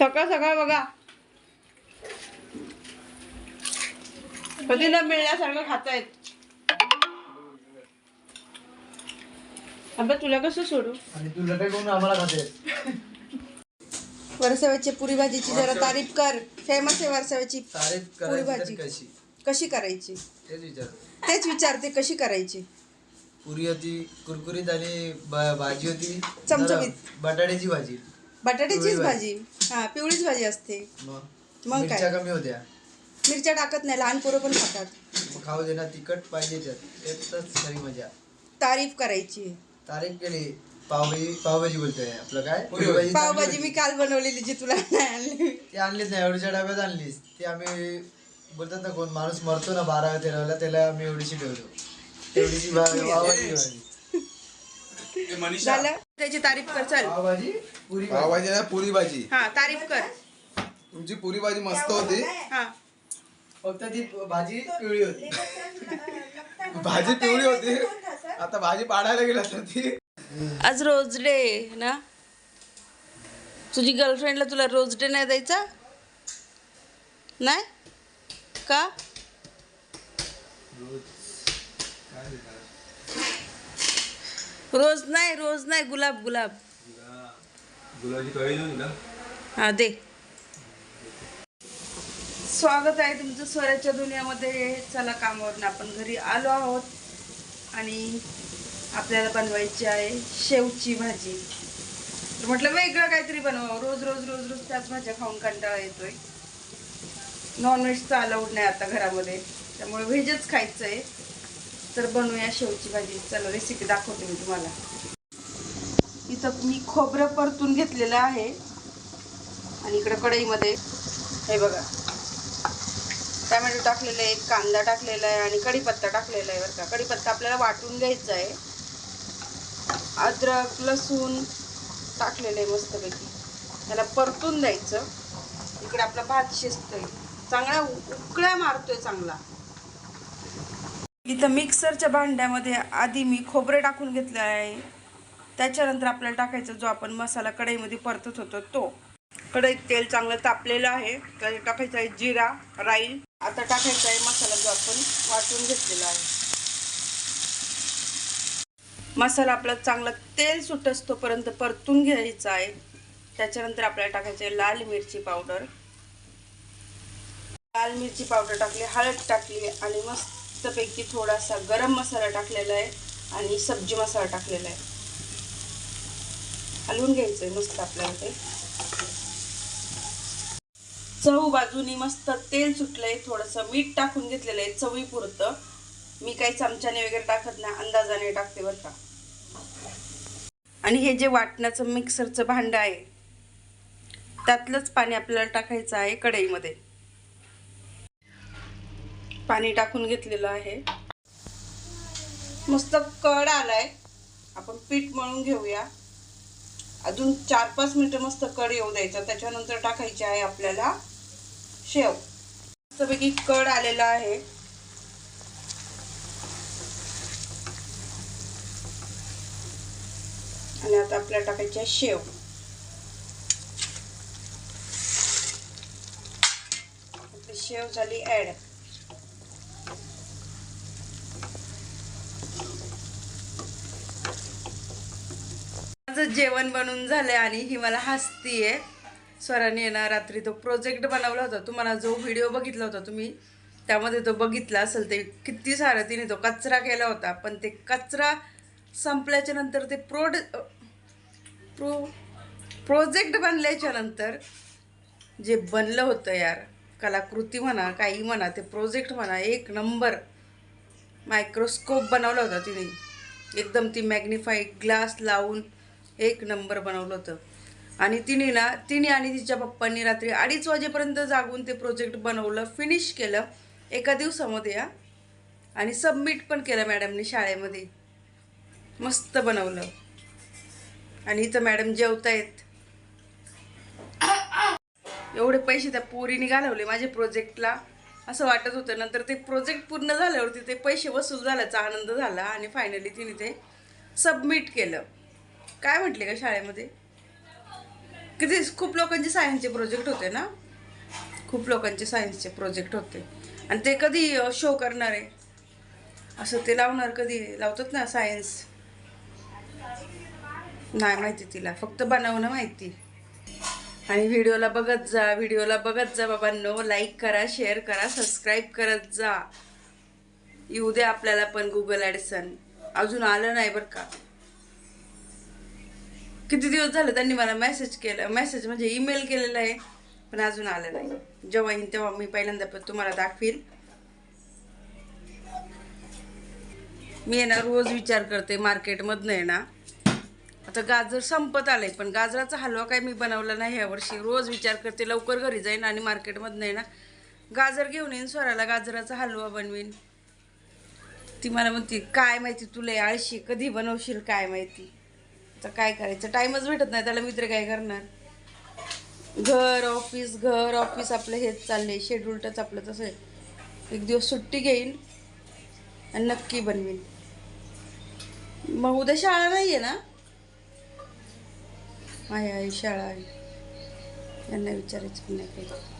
सकाळ सकाळ बघा. कधी न मिळण्यासारखं खातायत. अबे तुला कसं सोडू? आणि तू लटकवून आम्हाला खाते वरसाव्याची पुरी भाजीची जरा तारीफ कर. फेमस आहे वरसाव्याची तारीफ पुरी करायची भाजी. तर कशी? कशी करायची? तेच विचार तेच विचारते कशी करायची? पुरी होती कुरकुरीत आणि ब- भाजी होती. चमचमीत. बटाट्याची भाजी. बटाट्याचीच भाजी. हा पिवळीच भाजी असते. मग? मग काय? कमी होत्या. मिरच्या टाकत नाही लहान पोरं पण खातात. खाऊ दे ना तिखट पाहिजे खरी मजा. तारीफ करायची. तारीफ केली. पावभाजी पावभाजी बोलतोय. आपलं काय? पावभाजी मी. काल बनवलेली जी तुला नाही आणली. ती आणलीच नाही एवढ्याच्या डब्यात आणलीस. ती आम्ही बोलतात ना कोण माणूस मरतो ना बारा तेराला त्याला आम्ही एवढीशी ठेवतो. भाजी. झालं? त्याची तारीफ कर चल. पावभाजी पुरी भाजी. ना पुरी भाजी. हा तारीफ कर. तुमची पुरी भाजी मस्त होती. हा. फक्त ती भाजी पिवळी होती. भाजी पिवळी होती. आता भाजी पाडायला गेला तर ती. आज रोज डे ना? तुझी गर्लफ्रेंडला तुला रोज डे नाही द्यायचा? नाही? का? रोज नाही रोज नाही गुलाब गुलाब. गुलाबची कळी तुला हा दे. स्वागत आहे तुमचं स्वराच्या दुनियामध्ये. चला कामावरून आपण घरी आलो आहोत. आणि आपल्याला बनवायची आहे शेवची भाजी. तर म्हटलं वेगळं काहीतरी बनवावं. रोज रोज रोज रोज त्याच भाज्या खाऊन कंटाळा येतोय. नॉनव्हेजचं अलाउड नाही आता घरामध्ये. त्यामुळे व्हेजच खायचं आहे तर बनवूया शेवची भाजी. चला रेसिपी दाखवते मी तुम्हाला. इथं मी खोबरं परतून घेतलेलं आहे. आणि इकडं कढईमध्ये हे बघा. टॅमॅटो टाकलेलं आहे कांदा टाकलेला आहे आणि कढीपत्ता टाकलेला आहे बरं का. कढीपत्ता आपल्याला वाटून घ्यायचा आहे. अद्रक लसूण टाकलेलं आहे मस्तपैकी. त्याला परतून द्यायचं. इकडे आपला भात शिजतोय. चांगला उकळ्या मारतोय चांगला. इथं मिक्सरच्या भांड्यामध्ये आधी मी खोबरे टाकून घेतलं आहे. त्याच्यानंतर आपल्याला टाकायचा जो आपण मसाला कढईमध्ये परतत होतो तो. कढईत तेल चांगलं तापलेलं आहे. त्याला टाकायचा आहे जिरा राई. आता टाकायचा आहे मसाला जो आपण वाटून घेतलेला आहे. मसाला आपला चांगला तेल सुटस तोपर्यंत परतून घ्यायचा आहे. त्याच्यानंतर आपल्याला टाकायचं आहे लाल मिरची पावडर. लाल मिरची पावडर टाकली हळद टाकली आणि मस्तपैकी थोडासा गरम मसाला टाकलेला आहे आणि सब्जी मसाला टाकलेला आहे. हलवून घ्यायचं आहे मस्त आपल्याला ते. चव बाजूनी मस्त तेल सुटलंय थोडंसं मीठ टाकून घेतलेलं आहे चवीपुरतं. मी काही चमच्याने वगैरे टाकत नाही अंदाजाने टाकते बरं का. आणि हे जे वाटण्याचं मिक्सरचं भांडं आहे त्यातलंच पाणी आपल्याला टाकायचं आहे कढईमध्ये. पाणी टाकून घेतलेलं आहे. मस्त कड आलाय. आपण पीठ मळून घेऊया. अजून चार पाच मिनिटं मस्त कड येऊ द्यायचा. त्याच्यानंतर टाकायची आहे आपल्याला शेव. मस्तपैकी कड आलेला आहे. आणि आता आपल्याला टाकायची आहे शेव. शेव झाली ॲड माझं जेवण बनवून झालंय आणि ही मला हसतीये. स्वराने ना रात्री तो प्रोजेक्ट बनवला होता. तुम्हाला जो व्हिडिओ बघितला होता तुम्ही त्यामध्ये तो बघितला असेल ते किती सारं तिने तो कचरा केला होता. पण ते कचरा संपल्याच्या नंतर ते प्रोड प्रो प्रोजेक्ट बनल्याच्या नंतर जे बनलं होतं यार कलाकृती म्हणा काही म्हणा ते प्रोजेक्ट म्हणा एक नंबर मायक्रोस्कोप बनवला होता तिने. एकदम ती मॅग्निफाई ग्लास लावून एक नंबर बनवलं होतं. आणि तिने ना तिने आणि तिच्या पप्पांनी रात्री अडीच वाजेपर्यंत जागून ते प्रोजेक्ट बनवलं फिनिश केलं. एका दिवसामध्ये या आणि सबमिट पण केलं मॅडमनी शाळेमध्ये. मस्त बनवलं. आणि इथं मॅडम जेवतायत. एवढे पैसे त्या पोरीने घालवले माझ्या प्रोजेक्टला असं वाटत होतं. नंतर ते प्रोजेक्ट पूर्ण झाल्यावरती ते पैसे वसूल झाल्याचा आनंद झाला आणि फायनली तिने ते सबमिट केलं. काय म्हटले का शाळेमध्ये? किती खूप लोकांचे सायन्सचे प्रोजेक्ट होते ना? खूप लोकांचे सायन्सचे प्रोजेक्ट होते. आणि ते कधी शो करणार आहे? असं ते लावणार कधी? लावतात ना सायन्स नाही माहिती तिला. फक्त बनवणं माहिती. आणि व्हिडिओला बघत जा व्हिडिओला बघत जा बाबांनो. लाईक करा शेअर करा सबस्क्राईब करत जा. येऊ दे आपल्याला पण गुगल ॲडसन अजून आलं नाही बरं का? किती दिवस झाले त्यांनी मला मेसेज केलं. मेसेज म्हणजे ईमेल केलेला आहे पण अजून आलं नाही. जेव्हा येईन तेव्हा मी पहिल्यांदा पण तुम्हाला दाखवील मी आहे ना रोज विचार करते मार्केटमधनं आहे ना. आता गाजर संपत आलंय पण गाजराचा हलवा काय मी बनवला नाही यावर्षी रोज विचार करते लवकर घरी जाईन आणि मार्केटमधनं येणार ना गाजर घेऊन येईन स्वराला गाजराचा हलवा बनवीन. ती मला म्हणते काय माहिती तुला आळशी कधी बनवशील काय माहिती? तर काय करायचं? टाईमच भेटत नाही त्याला मित्र काय करणार? घर ऑफिस घर ऑफिस आपलं हेच चाललं आहे शेड्यूलटच आपलं तसं आहे. एक दिवस सुट्टी घेईन आणि नक्की बनवीन. मग उद्या शाळा नाही आहे ना? आहे आहे शाळा आहे. यांना विचारायचं पण नाही काही.